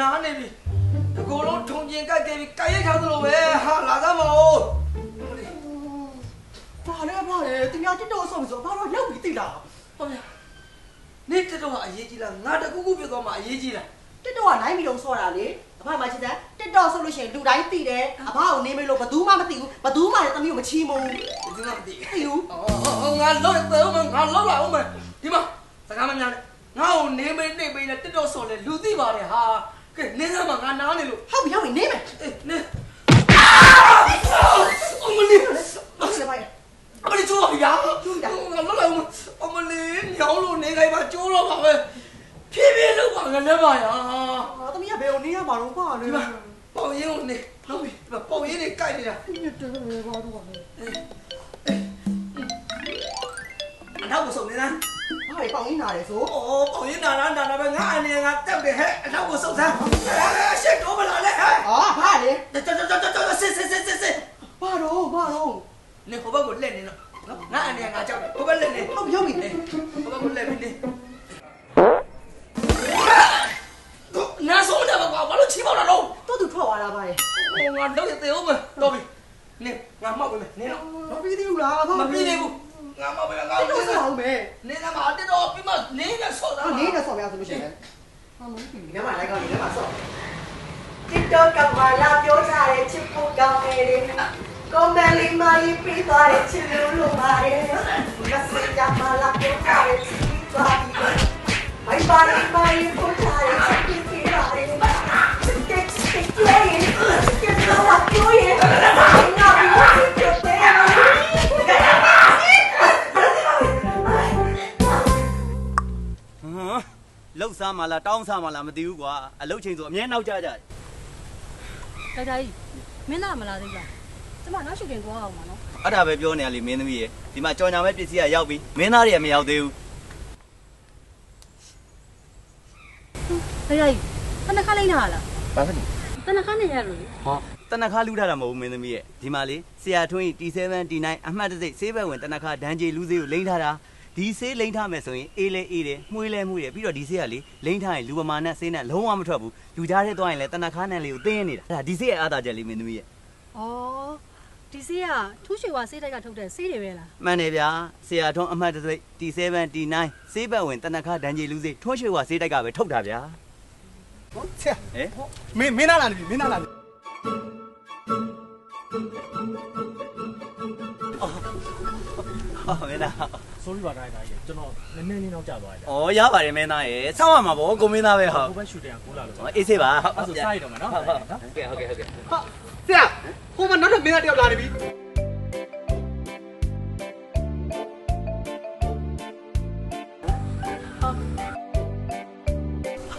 နားနေပြီတကူလုံးထုံကျင်ကြိုက်ခဲ့ပြီကြိုက်ရိုက်ထားသလိုပဲဟာလာစမ်းမောင်ဘာလဲဘာလဲသူများတက်တော့ဆုံးဆိုဘာတော့လောက်ပြီးသိလားဟုတ်ဗျာနေတက်တော့အရေးကြီးလားငါတကူကူပြသွားမှအရေးကြီးလားတက်တော့ကနိုင်မီလုံးဆော့တာလေအဖမချစ်တဲ့တက်တော့ဆိုလို့ရှိရင်လူတိုင်းသိတယ်အဖကိုနေမေးလို့ဘသူမှမသိဘူးဘသူမှလည်းသမီးကိုမချီးမိုးဘူးဒီကမသိသိဘူးအော်ငါလောက်တယ်ဦးမငါလောက်လာဦးမဒီမှာစကားမများနဲ့ငါ့ကိုနေမေးနေမေးနဲ့တက်တော့ဆော်လေလူသိပါတယ်ဟာ ကဲနေစမ်းမငါနားနေလို့ဟုတ်ပြီဟုတ်ပြီနေမယ်အေးနေအမလေးဟုတ်တယ်ဗျာအမလေးကျိုးပါဗျာကျိုးတာငါလောက်လာဦးမအမလေးညောင်းလို့နေခိုင်းပါကျိုးတော့ပါပဲဖြည်းဖြည်းလောက်ပါငါလည်းပါရာအာသမီးကဘယ်ကိုနေရမှာတော့ဘာလဲဒီမှာပေါင်ရင်ကိုနေဟုတ်ပြီဒီမှာပေါင်ရင်နေကြိုက်နေတာပြည့်တယ်ပဲဘာတော့လဲအနောက်ကိုစုံနေလား ဘာလဲပေါင်းရင်းလာတယ်ဆိုအော်ပေါင်ရင်နာနာနာနာပဲငါအနေငါတက်တယ်ဟဲ့အနောက်ကိုစုံစမ်းအဲရှက်တော့မလာနဲ့ဟဲ့အာဘာလဲတော်တော်တော်တော်စစ်စစ်စစ်စစ်စစ်ဘာတော့ဘာတော့နေဟိုဘက်ကိုလက်နေတော့ငါအနေငါကြောက်တယ်ဟိုဘက်လက်နေဟုတ်ပြီဟုတ်ပြီဟို လေးမကြီးပြီးသွားတဲ့ချစ်လို့လို့ပါတယ်မစင်ကြမှာလာပြောကြတဲ့ချစ်ပြီးသွားပြီဘိုင်ပါလေးမကြီးပို့ကြတဲ့ချစ်ပြီးပြီးပါတယ်ချစ်တဲ့ချစ်တဲ့ပြောရင်ချစ်တော့လာပြောရင်ငါပြီးချစ်တဲ့ဟမ်လှုပ်စားမလားတောင်းစားမလားမသိဘူးကွာအလုတ်ချိန်ဆိုအမြဲနောက်ကြကြတယ်ဒေါက်တာကြီးမင်းသားမလာသေးလား ကျမနောက်ရှုတင်သွားအောင်ပါနော်အဲ့ဒါပဲပြောနေရလေမင်းသမီးရေဒီမှာကြော်ညာမဲ့ပစ္စည်းကရောက်ပြီမင်းသားတွေကမရောက်သေးဘူးဒေါက်တာကြီးတနခါလိမ့်ထားလားဘာဖြစ်လဲတနခါနေရလို့လေဟောတနခါလူထားတာမဟုတ်ဘူးမင်းသမီးရေဒီမှာလေဆရာထွန်းကြီး T7 T9 အမှတ်တစိဆေးဘက်ဝင်တနခါဒန်ဂျေလူးဆေးကိုလိမ့်ထားတာဒီဆေးလိမ့်ထားမယ်ဆိုရင်အေးလဲအေးတယ်မှုေးလဲမှုေးတယ်ပြီးတော့ဒီဆေးကလေလိမ့်ထားရင်လူပမာနဲ့ဆေးနဲ့လုံးဝမထွက်ဘူးလူကြားထဲသွားရင်လေတနခါနဲ့လေးကိုတင်းနေတာအဲ့ဒါဒီဆေးရဲ့အားသာချက်လေးမင်းသမီးရေဩ ဒီဆေးကထူးရွှေဝါဆေးတိုက်ကထုတ်တဲ့ဆေးတွေပဲလားမှန်တယ်ဗျာဆရာထွန်းအမှတ်တစိ T7 T9 ဆေးဘက်ဝင်တနခါဒန်ဂျေလူးဆေးထွန်းရွှေဝါဆေးတိုက်ကပဲထုတ်တာဗျာဆရာဟဲ့မင်းမင်းနာလာနေပြီမင်းနာလာနေဟောမင်းသား sorry ပါဒါဒါကြီးကျွန်တော်နည်းနည်းလေးနောက်ကျသွားတယ်ဩရပါတယ်မင်းသားရေစောင့်ရမှာဗောကိုမင်းသားပဲဟုတ်ဟိုဘက်ရှူတင်ကကိုလာလို့ဟောအေးစေးပါအဲ့ဆိုစားရတော့မယ်နော်ဟုတ်ဟုတ်ဟုတ်ကဲ့ဟုတ်ကဲ့ဟုတ်ကဲ့ဟာဆရာ ဟိုမှာနောက်ထပ်မင်းသားတယောက်လာနေပြီဟ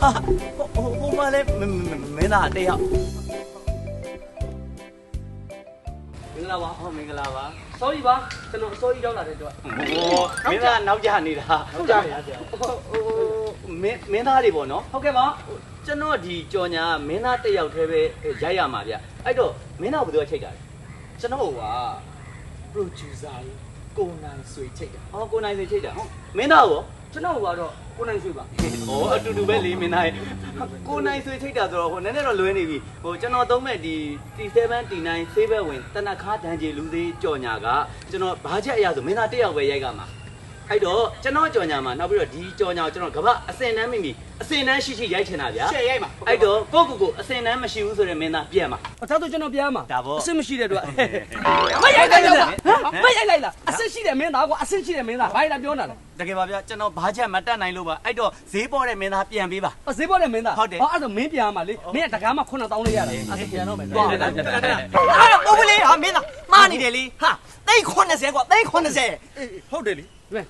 ာဟိုဟိုမှာလဲမမင်းသားတယောက်မင်္ဂလာပါဟောမင်္ဂလာပါ sorry ပါကျွန်တော်အစိုးရရောက်လာတဲ့တော့ဟိုမင်းသားနောက်ကျနေတာဟုတ်ကြရဆရာဟိုမင်းမင်းသားတွေပေါ့နော်ဟုတ်ကဲ့ပါကျွန်တော်ဒီကြော်ညာမင်းသားတယောက်တည်းပဲရိုက်ရမှာဗျ အဲ့တော့မင်းသားဘယ်သူကချိန်တာလဲကျွန်တော်က producer ကိုနိုင်ဆွေချိတ်တာဟောကိုနိုင်စေချိန်တာဟုတ်မင်းသားရောကျွန်တော်ကတော့ကိုနိုင်ဆွေပါ။ဩအတူတူပဲလေးမင်းသားရဲ့ကိုနိုင်ဆွေထိတ်တာဆိုတော့ဟိုနည်းနည်းတော့လွဲနေပြီ။ဟိုကျွန်တော်သုံးမဲ့ဒီ T7 T9 ဆေးဘက်ဝင်တနခါဒန်ဂျီလူသေးကြော်ညာကကျွန်တော်ဘာချက်အရာဆိုမင်းသားတစ်ယောက်ပဲရိုက်ကမှာ။ အဲ့တော့ကျွန်တော်ကြော်ညာမှာနောက်ပြီးတော့ဒီကြော်ညာကိုကျွန်တော်ကမ္ဘာအစင်တန်းမိမိအစင်တန်းရှိရှိရိုက်ချင်တာဗျာရှယ်ရိုက်ပါ။အဲ့တော့ကိုကိုကိုအစင်တန်းမရှိဘူးဆိုရင်မင်းသားပြန်မှာအသားတို့ကျွန်တော်ပြားမှာဒါပေါ့အဆင်မရှိတဲ့အတွက်မရိုက်လိုက်တော့မရိုက်လိုက်လားအဆင်ရှိတဲ့မင်းသားကွာအဆင်ရှိတဲ့မင်းသားဘာလဲပြောနေတာလဲတကယ်ပါဗျာကျွန်တော်ဘာချက်မတက်နိုင်လို့ပါအဲ့တော့ဈေးပေါ်တဲ့မင်းသားပြန်ပေးပါဈေးပေါ်တဲ့မင်းသားဟုတ်တယ်ဟောအဲ့ဒါမင်းပြားမှာလေမင်းကတကားမှာ9000လေးရတယ်အဲ့ဒါပြန်တော့မယ်သွားသွားတယ်တယ်တက်တက်တက်ဟာပုံပလေးဟာမင်းသားမှားနေတယ်လေဟာသိန်း80ကွာသိန်း80ဟုတ်တယ်လေ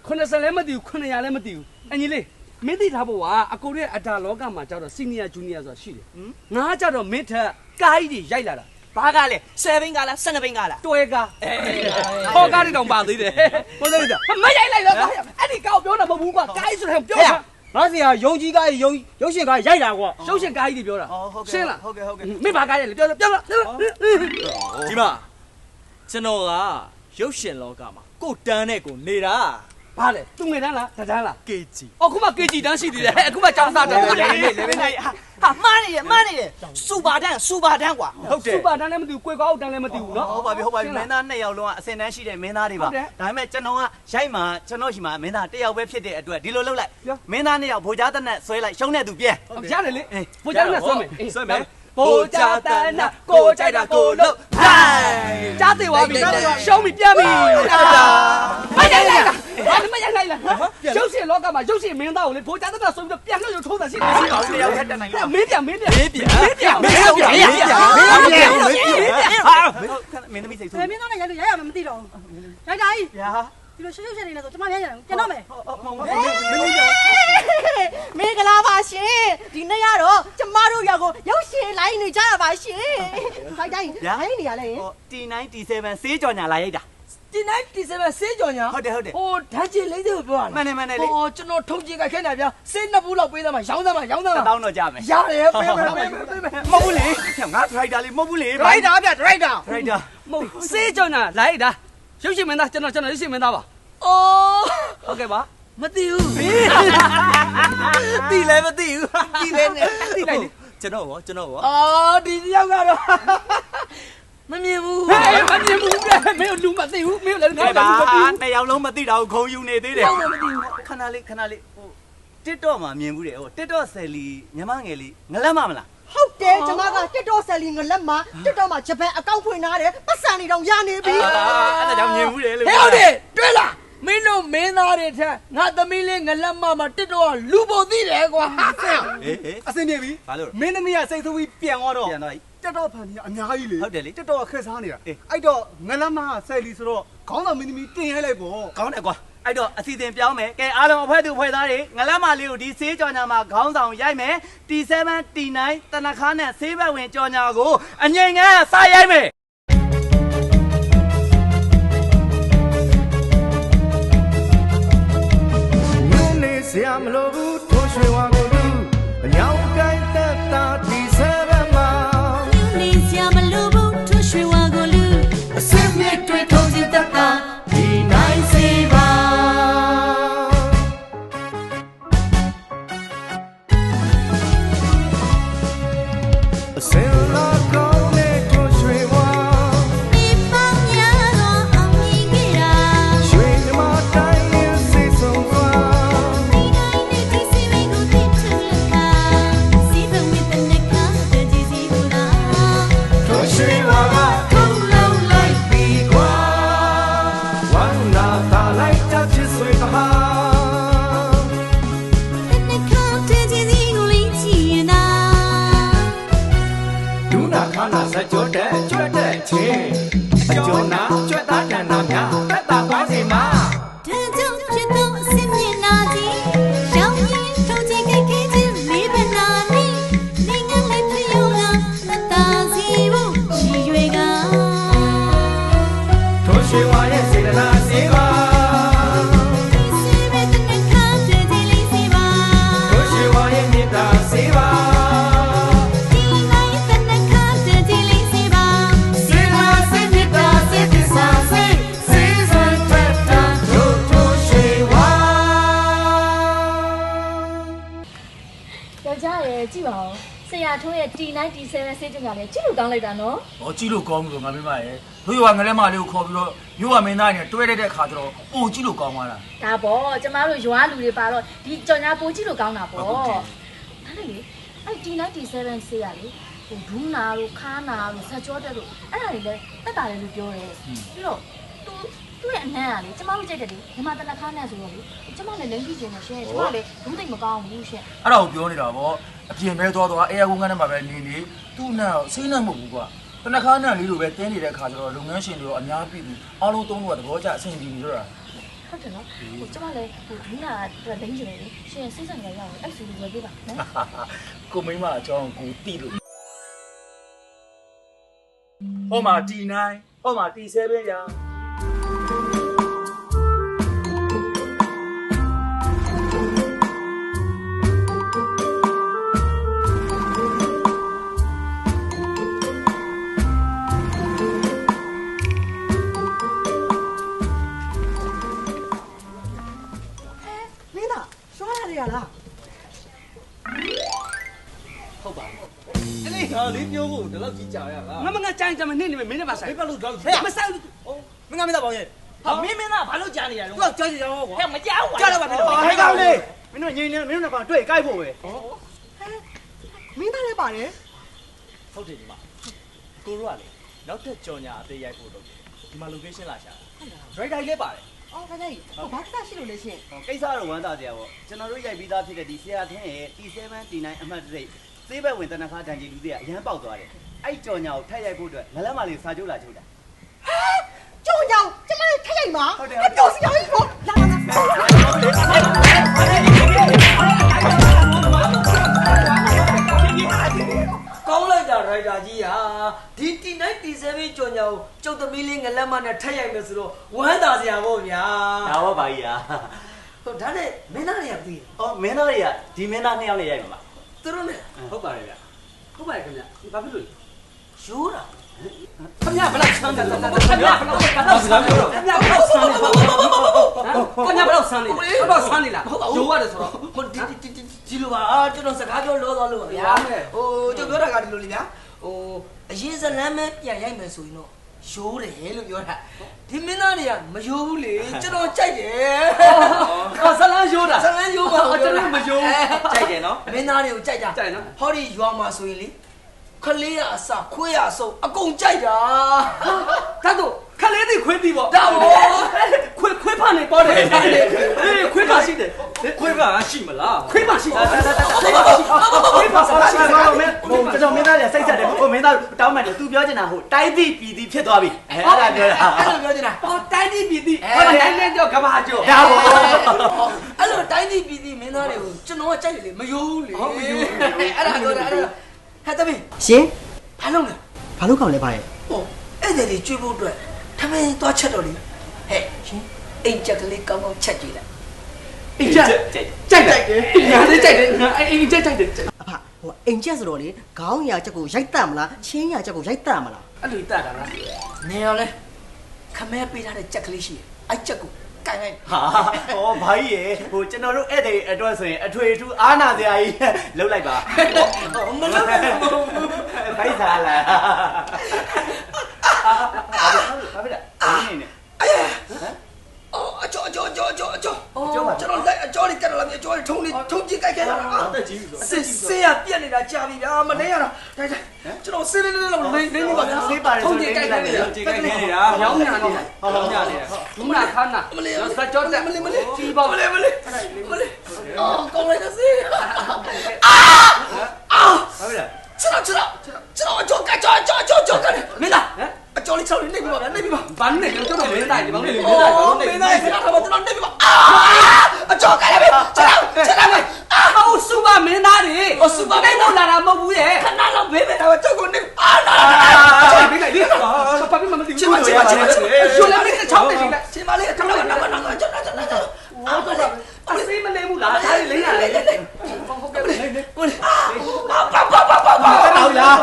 90လည်းမသိဘူး900လည်းမသိဘူးအညီလေးမင်းသိထားဖို့ကအကိုရဲ့အတာလောကမှာကျတော့ senior junior ဆိုတာရှိတယ်ငါကကျတော့မင်းထက်ကားကြီးတွေရိုက်လာတာဘာကလဲ7ဘင်းကလား12ဘင်းကလားတွဲကားဟောကားတွေတောင်ပါသေးတယ်ကိုသိတယ်မရိုက်လိုက်တော့အဲ့ဒီကောက်ပြောတာမဟုတ်ဘူးကွာကားကြီးဆိုတော့ပြောတာငါဆရာယုံကြည်ကားယုံရုပ်ရှင်ကားရိုက်တာကွာရှုပ်ရှင်ကားကြီးတွေပြောတာအော်ဟုတ်ကဲ့ရှင်းလားဟုတ်ကဲ့ဟုတ်ကဲ့မင်းဘာကားရလဲပြောပြောပြောပြောဒီမှာကျွန်တော်ကရုပ်ရှင်လောကမှာကိုတန်းနဲ့ကိုနေတာ ဘာလဲသူငယ်တန်းလားတန်းလားကေဂျီအော်ခုမှ KG တန်းရှိသေးတယ်ဟဲ့အခုမှကျောင်းသားတန်းလေလေလေလေလေဟာဟာမားနေတယ်မားနေတယ်စူပါတန်းစူပါတန်းကွာဟုတ်တယ်စူပါတန်းလည်းမသိဘူးကွယ်ကောက်တန်းလည်းမသိဘူးနော်ဟုတ်ပါပြီဟုတ်ပါပြီမင်းသားနှစ်ယောက်လုံးကအစင်တန်းရှိတဲ့မင်းသားတွေပါဟုတ်တယ်ဒါပေမဲ့ကျွန်တော်ကရိုက်မှာကျွန်တော်ရှိမှာမင်းသားတစ်ယောက်ပဲဖြစ်တဲ့အတွက်ဒီလိုလုပ်လိုက်ပြောမင်းသားနှစ်ယောက်ဗိုလ်ကြားတဲ့နဲ့ဆွဲလိုက်ရှုံးတဲ့သူပြဲဟုတ်ရတယ်လေအေးဘိုးကြားနဲ့ဆွဲမယ်အေးဆွဲမယ်ဘိုးကြားတန်းနာကိုကြိုက်တာကိုလို့ဟိုင်းကြားသေးသွားပြီရှုံးပြီပြန်ပြီမရိုက်လိုက် လားဘာမရိုက်လိုက်လားရုပ်ရှင်လောကမှာရုပ်ရှင်မင်းသားကိုလေဘိုးကြားတန်းနာဆွဲပြီးတော့ပြန်လို့ရုပ်ထိုးတာရှိတယ်ဒီကောင်တစ်ယောက်ထက်တက်နိုင်လားမင်းပြန်မင်းပြန်မင်းပြန်မင်းပြန်မင်းပြန်မင်းသမီးစိတ်ဆိုးဘယ်မင်းသားနဲ့ရိုက်လို့ရိုက်ရမှာမသိတော့ဘူးရိုက်တာကြီးဗျာဒီလိုရှုပ်ရှုပ်နေနေဆိုကျမရိုက်ရတယ်ပြန်တော့မယ်မင်္ဂလာပါရှင်ဒီနေ့ကတော့ကျမတို့ရောက်ကိုရုပ်ရှင်လိုင်းနေကြရပါရှင်ခိုင်တိုင်းလိုင်းနေရလဲဟို T9 T7 ဆေးကြော်ညာလာရိုက်တာ ဒီနိုင်ဒီစပဲစေးကြော်ညာဟုတ်တယ်ဟုတ်တယ်ဟိုဓာတ်ချင်လေးတွေကိုပြောရမှန်တယ်မှန်တယ်လေဟိုကျွန်တော်ထုံးကြည့်ကြခဲ့နေဗျာစေးနှစ်ဘူးလောက်ပေးသားမှာရောင်းသားမှာရောင်းသားတမှာတောင်းတော့ကြမယ်ရတယ်ပေးမယ်ပေးမယ်ပေးမယ်မဟုတ်ဘူးလေငါဒရိုက်တာလေးမဟုတ်ဘူးလေဒရိုက်တာဗျဒရိုက်တာဒရိုက်တာမဟုတ်စေးကြောင်နာလိုက်တာရုပ်ရှင်မင်းသားကျွန်တော်ကျွန်တော်ရုပ်ရှင်မင်းသားပါအော်ဟုတ်ကဲ့ပါမသိဘူးတိလည်းမသိဘူးတိလည်းနဲ့သိလိုက်လေကျွန်တော်ရောကျွန်တော်ရောအော်ဒီတယောက်ကတော့ မမြင်ဘူးဟဲ့မမြင်ဘူးကမင်းလူမသိဘူးမင်းလည်းငါကဲလည်းပါလူမသိဘူးနှစ်ယောက်လုံးမသိတာကိုခုံယူနေသေးတယ်ဟုတ်တယ်မသိဘူးခဏလေးခဏလေးဟို TikTok မှာမြင်ဘူးတယ်ဟို TikTok ဆယ်လီညီမငယ်လေးငလက်မမလားဟုတ်တယ်ကျမကတက်တော့ဆယ်လီငလက်မှာတက်တော့မှာဂျပန်အကောင့်ဖွင့်ထားတယ်ပတ်စံနေတော့ရနေပြီအဲ့ဒါကြောင့်မြင်ဘူးတယ်လို့ဟဲ့ဟုတ်တယ်တွေ့လားမင်းတို့မင်းသားတွေထက်ငါသမီးလေးငလက်မမှာတစ်တော့လူပုံသိတယ်ကွာဟေးဟေးအစင်ပြေပြီဘာလို့မင်းသမီးကစိတ်ဆိုးပြီးပြန်သွားတော့ပြန်တော့ တက်တော့ဖန်ကြီးအများကြီးလေဟုတ်တယ်လေတက်တော့ခက်စားနေတာအေးအဲ့တော့ငလမဆယ်လီဆိုတော့ခေါင်းဆောင်မင်းသမီးတင်ရိုက်လိုက်ပေါ့ကောင်းတယ်ကွာအဲ့တော့အစီအစဉ်ပြောင်းမယ်ကဲအားလုံးအဖွဲ့သူအဖွဲ့သားတွေငလက်မလေးကိုဒီဆေးကြော်ညာမှာခေါင်းဆောင်ရိုက်မယ် T7 T9 တနခါနဲ့ဆေးဘက်ဝင်ကြော်ညာကိုအငိမ့်ငန်းစရိုက်မယ်ညနေစရာမလိုဘူးထိုးရွှေဝါ ဦးဆရာထိုးရဲ့ T9 T7 ဆေးကြညာလေးကြည့်လို့ကောင်းလိုက်တာနော်။ဟောကြည့်လို့ကောင်းပြီလို့ငါမင်းမရဲ့။တို့ရွာငလဲမလေးကိုခေါ်ပြီးတော့မြို့ဝမင်းသားနဲ့တွဲလိုက်တဲ့အခါကျတော့အိုကြည့်လို့ကောင်းသွားလားဒါပေါ့ကျမတို့ရွာလူတွေပါတော့ဒီကြော်ညာပိုးကြည့်လို့ကောင်းတာပေါ့ဟုတ်တယ်ဒါနဲ့လေအဲ့ T9 T7 ဆေးရလေဟိုဒူးနာတို့ခါနာတို့ဆက်ကြောတက်တို့အဲ့ဒါတွေလည်းတက်တာလေလို့ပြောတယ်ပြီးတော့သူသူ့ရဲ့အနံ့ကလေကျမတို့ကြိုက်တယ်လေညီမတနခါနဲ့ဆိုတော့လေကျမလည်းလိမ့်ကြည့်ခြင်းနဲ့ရှင်းကျမလည်းဘူးသိမ့်မကောင်းဘူးရှင်း။အဲ့ဒါကိုပြောနေတာပေါ့။အပြင်ပဲသွားသွားအဲအကုန်းကန်းထဲမှာပဲနေနေသူ့နဲ့တော့စိမ့်နဲ့မဟုတ်ဘူးကွာ။တနခါနဲ့လေးလိုပဲတင်းနေတဲ့အခါကျတော့လုပ်ငန်းရှင်တွေရောအများပြည်သူအားလုံးသုံးလို့ကသဘောကျအဆင်ပြေနေကြတာဟုတ်တယ်နော်ဟိုကျမလည်းဟိုဒူးနာအတွက်လိမ့်ကြတယ်လေရှင်းစိတ်ဆက်နေရအောင်အဲ့ဆိုလို့ဝယ်ပေးပါနော်။ကိုမိမအကြောင်းကိုတိလို့ဟောမှာ T9 ဟောမှာ T7 ရာ နေရလားဟုတ်ပါဘူးအဲ့လေဟာလေးပြောဖို့ဒီလောက်ကြီးကြာရလားငါမငါကြိုင်ကြမနေနေမင်းနဲ့ပါဆိုင်ဘေးဘက်လို့တော့ဟဲ့မဆိုင်ဘူးမင်းကမင်းသားပေါင်းရဲ့ဟာမင်းမင်းသားဘာလို့ကြာနေရလဲသူကကြောက်ကြကြောက်ကွာဟဲ့မကြောက်ပါကြောက်တော့ပါမင်းဟဲ့ကောင်လေးမင်းတို့ငိမ့်နေမင်းတို့ကတွေ့ကြိုက်ဖို့ပဲမင်းသားလည်းပါတယ်ဟုတ်တယ်ဒီမှာကိုရောကလေနောက်ထပ်ကြော်ညာအသေးရိုက်ဖို့လုပ်တယ်ဒီမှာ location လာရှာ drive တိုင်းလည်းပါတယ် အော်ဒါကြီးဟိုဘာသာရှိလို့လဲရှင်ကိစ္စတော့ဝမ်းသာကြရပေါ့ကျွန်တော်တို့ရိုက်ပြီးသားဖြစ်တဲ့ဒီဆရာထင်းရဲ့ T7 T9 အမှတ်တရစေးဘက်ဝင်တနခါတန်ကြီးလူတွေကအရန်ပေါက်သွားတယ်အဲ့ကြော်ညာကိုထိုက်ရိုက်ဖို့အတွက်ငလမ်းမလေးစာချုပ်လာချုပ်တာကျုံကြောင်ကျမလေးထိုက်ရိုက်မှာဟုတ်တယ်တော်စီအောင်ကိုလာလာကောင်းလိုက် တာရိုက်တာကြီးဟာဒီတီနိုင်တီ7ကြော်ညာကိုကျုပ်သမီးလေးငလက်မနဲ့ထက်ရိုက်မယ်ဆိုတော့ဝမ်းသာစရာပေါ့ဗျာဒါတော့ပါကြီးอ่ะဟိုဒါနဲ့မင်းသားတွေကပြီးအော်မင်းသားတွေကဒီမင်းသားနှစ်ယောက်နဲ့ရိုက်မှာပါသူတို့နဲ့ဟုတ်ပါတယ်ဗျဟုတ်ပါတယ်ခင်ဗျဘာဖြစ်လို့ယူတာ ခင်ဗျဘယ်လောက်ဆန်းတယ်ခင်ဗျဘယ်လောက်ဘယ်လောက်ဆန်းတယ်ခင်ဗျဘယ်လောက်ဆန်းတယ်ခင်ဗျဘယ်လောက်ဆန်းနေဘယ်လောက်ဆန်းနေလားရိုးရတယ်ဆိုတော့ဟိုဒီဒီဒီဒီလိုပါကျွန်တော်စကားပြောလောသွားလို့ပါဗျာဟိုကျွန်တော်ပြောတာကဒီလိုလေဗျာဟိုအရင်ဇလမ်းမဲပြန်ရိုက်မယ်ဆိုရင်တော့ရိုးတယ်လို့ပြောတာဒီမင်းသားတွေကမရိုးဘူးလေကျွန်တော်ကြိုက်တယ်အော်ဆလန်းရိုးတာဇလမ်းရိုးပါအော်ကျွန်တော်မရိုးကြိုက်တယ်နော်မင်းသားတွေကိုကြိုက်တာကြိုက်နော်ဟောဒီရွာမှာဆိုရင်လေ ခလေးရအစခွေးရအစုံအကုန်ကြိုက်တာဒါတော့ခလေးတွေခွေးပြီးပေါ့ဒါပေါ့ခွေးခွေးဖာနေပေါ်တယ်အေးခွေးဖာရှိတယ်ခွေးကရှိမလားခွေးဖာရှိတယ်ခွေးဖာရှိတယ်ခွေးဖာရှိတယ်ဟိုမင်းဟိုကျွန်တော်မင်းသားတွေစိတ်ဆက်တယ်ဟိုမင်းသားတောင်းမှန်တယ်သူပြောချင်တာဟိုတိုက်သည့်ပြည်သည်ဖြစ်သွားပြီအဲအဲ့ဒါပြောတာအဲ့လိုပြောနေတာဟောတိုင်းဒီပြည်သည်ဟောတိုင်းနဲ့ကြောကဘာကြောဒါပေါ့အဲ့လိုတိုင်းပြည်ပြည်ပြည်မင်းသားတွေကိုကျွန်တော်ကကြိုက်တယ်လေမယိုးဘူးလေဟုတ်မယိုးဘူးအဲ့ဒါပြောတာအဲ့ဒါ ဟဲ့တမီးရှင်ဘာလုပ်လဲဘာလို့ကောင်းလဲပါရဲ့ဟိုအဲ့ဒါတွေကျွေးဖို့အတွက်ထမင်းသွားချက်တော့လေဟဲ့ရှင်အိမ်ချက်ကလေးကောင်းကောင်းချက်ကြည့်လိုက်အိမ်ကြကြိုက်တယ်ကြိုက်တယ်ညာလေးကြိုက်တယ်အဲ့အိမ်ကြိုက်ကြိုက်တယ်အဖဟိုအိမ်ချက်ဆိုတော့လေခေါင်းရာချက်ကိုရိုက်တတ်မလားချင်းရာချက်ကိုရိုက်တတ်မလားအဲ့လိုတတ်တာလားနေရောလဲခမဲပေးထားတဲ့ချက်ကလေးရှိတယ်အဲ့ချက်ကို ကန်လိုက်ဟာဟောဘာကြီးရေဟိုကျွန်တော်တို့ဧည့်သည်အတွက်ဆိုရင်အထွေထူးအားနာစရာကြီးလှုပ်လိုက်ပါမလုပ်နဲ့မလုပ်ဖိုက်စားလားဘာဖြစ်လဲဘာဖြစ်လဲအော်အကျော်အကျော်အကျော်အကျော်အကျော်ကျွန်တော်လက်အ ကျော်လေးကတ်လာပြီအကျော်လေးထုံးလေးထုံးကြည့်ကြိုက်ခဲ့တာအသက်ကြီးပြီဆိုစစ်စစ်ရပြက်နေတာကြာပြီဗျာမနေရတာဒါဒါကျွန်တော်စစ်လေးလေးလောက်လိမ့်လိမ့်နေပါဗျာဆေးပါတယ်ထုံးဆိုကြနေည့်ကြိုက်နေခဲ့တယ်နေတာကြည့်ခိုင်းနေတာရောင်းညာနေတာဟောင်းညာနေတာဘုမနာခါနာမလေးစကြောတဲ့မလေးမလေးကြီးပေါ့မလေးမလေးမလေးအော်ကောင်းလိုက်တာစေအာဘာဖြစ်လဲကျွန်တော်ကျွန်တော်ကျွန်တော်အကျော်ကကျော်ကျော်ကျော်ကျော်ကမင်းလားအကျော်လေးချောင်းလေးနေပြီပါဗျာနေပြီပါဘာနဲ့ကျွန်တော်မင်းသားဒီဘောင်းလေးမင်းသားမင်းသားစကားတော့ကျွန်တော်နေပြီပါအာ အကျော်ကလည်းကျွန်တော်ကျွန်တော်ဟိုစူပါမင်းသားတွေနိုင်တော့လာတာမဟုတ်ဘူးရဲ့ခဏလောက်ဘေးပဲတော့ကျော်ကိုနေအာနာပြီးလိုက်ပြီးဘာဖြစ်မှမသိဘူးချိုးလည်းမချောင်းနေရှိလိုက်ချင်းမလေးကျွန်တော်ကတော့တော့ကျွန်တော်ကျွန်တော်ကျွန်တော်အာပါလေအစေးမလဲဘူးလားဒါလေးလိမ့်ရလေဟုတ်ကဲ့လေကိုလေပါပါပါပါပါပါဟုတ်လား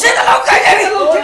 ချင်းတော့ခိုင်းနေပြီဘယ်လိုချင်းလဲဘယ်လိုစနေရမှာတော့ကျော်ကျော်ကျော်ကျော်ကျော်ကျော်